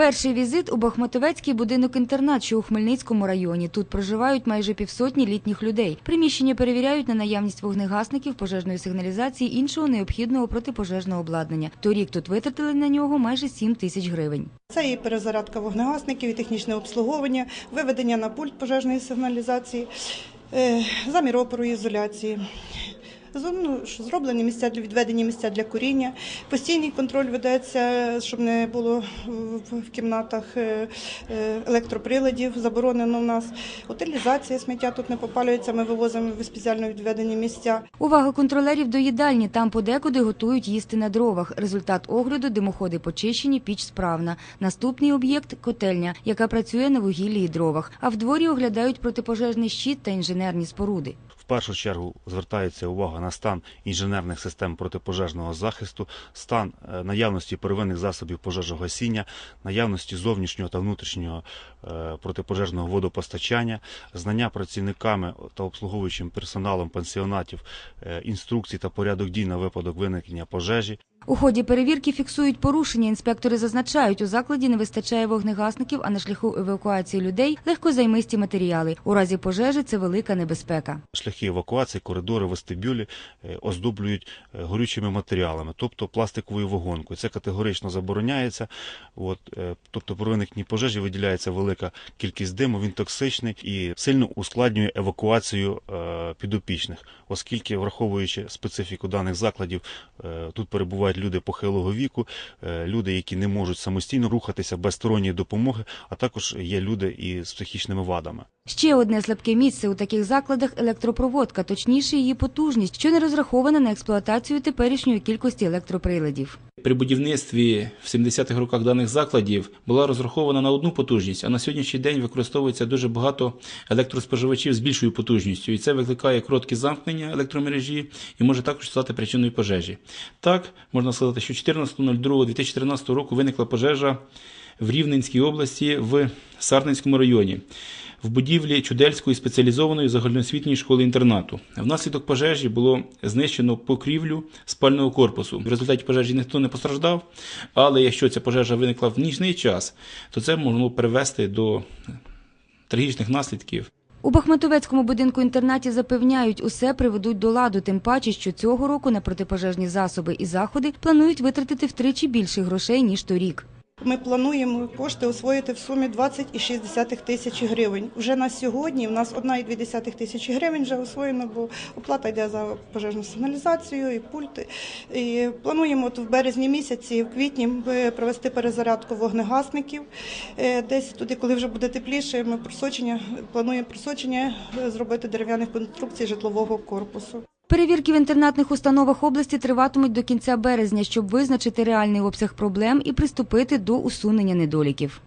Перший візит у Бахматовецький будинок-інтернат, що у Хмельницькому районі. Тут проживають майже півсотні літніх людей. Приміщення перевіряють на наявність вогнегасників, пожежної сигналізації, іншого необхідного протипожежного обладнання. Торік тут витратили на нього майже 7 тисяч гривень. Це і перезарядка вогнегасників, і технічне обслуговування, виведення на пульт пожежної сигналізації, е, замір опору ізоляції. Ну, Зроблені місця для відведені місця для куріння. Постійний контроль ведеться, щоб не було в- в кімнатах е, е, електроприладів. Заборонено в нас. Утилізація сміття тут не попалюється. Ми вивозимо в спеціально відведені місця. Увага контролерів до їдальні. Там подекуди готують їсти на дровах. Результат огляду – димоходи почищені, піч справна. Наступний об'єкт – котельня, яка працює на вугіллі і дровах. А в дворі оглядають протипожежний щит та інженерні споруди. Першу чергу звертається увага на стан інженерних систем протипожежного захисту, стан е, наявності первинних засобів пожежогасіння, наявності зовнішнього та внутрішнього е, протипожежного водопостачання, знання працівниками та обслуговуючим персоналом пансіонатів е, інструкцій та порядок дій на випадок виникнення пожежі, У ході перевірки фіксують порушення. Інспектори зазначають, у закладі не вистачає вогнегасників, а на шляху евакуації людей легкозаймисті матеріали. У разі пожежі це велика небезпека. шляхи евакуації, коридори, вестибюлі е, оздоблюють е, горючими матеріалами, тобто пластиковою вагонкою. Це категорично забороняється. От, е, тобто при виникненні пожежі виділяється велика кількість диму, він токсичний і сильно ускладнює евакуацію підопічних, оскільки, враховуючи специфіку даних закладів, тут перебувають люди похилого віку, е, люди, які не можуть самостійно рухатися без сторонньої допомоги, а також є люди із психічними вадами. Ще одне слабке місце у таких закладах – електропроводка, точніше її потужність, що не розрахована на експлуатацію теперішньої кількості електроприладів. При будівництві в 70-х роках даних закладів була розрахована на одну потужність, а на сьогоднішній день використовується дуже багато електроспоживачів з більшою потужністю, і це викликає короткі замкнення електромережі і може також стати причиною пожежі. Так, можна сказати, що 14.02.2013 року виникла пожежа в Рівненській області в Сарненському районі. В будівлі Чудельської спеціалізованої загальноосвітньої школи-інтернату. Внаслідок пожежі було знищено покрівлю спального корпусу. В результаті пожежі ніхто не постраждав, але якщо ця пожежа виникла в нічний час, то це могло привести до трагічних наслідків. У Бахматовецькому будинку-інтернаті запевняють, усе приведуть до ладу, тим паче, що цього року на протипожежні засоби і заходи планують витратити втричі більше грошей, ніж торік. Ми плануємо кошти освоїти в сумі 20,6 тисячі гривень. Вже на сьогодні в нас 1,2 тисячі гривень вже освоєно, бо оплата йде за пожежну сигналізацію і пульти. І плануємо от в березні місяці, в квітні провести перезарядку вогнегасників. Е, Десь туди, коли вже буде тепліше, ми просочення плануємо просочення е, зробити дерев'яних конструкцій житлового корпусу. Перевірки в інтернатних установах області триватимуть до кінця березня, щоб визначити реальний обсяг проблем і приступити до усунення недоліків.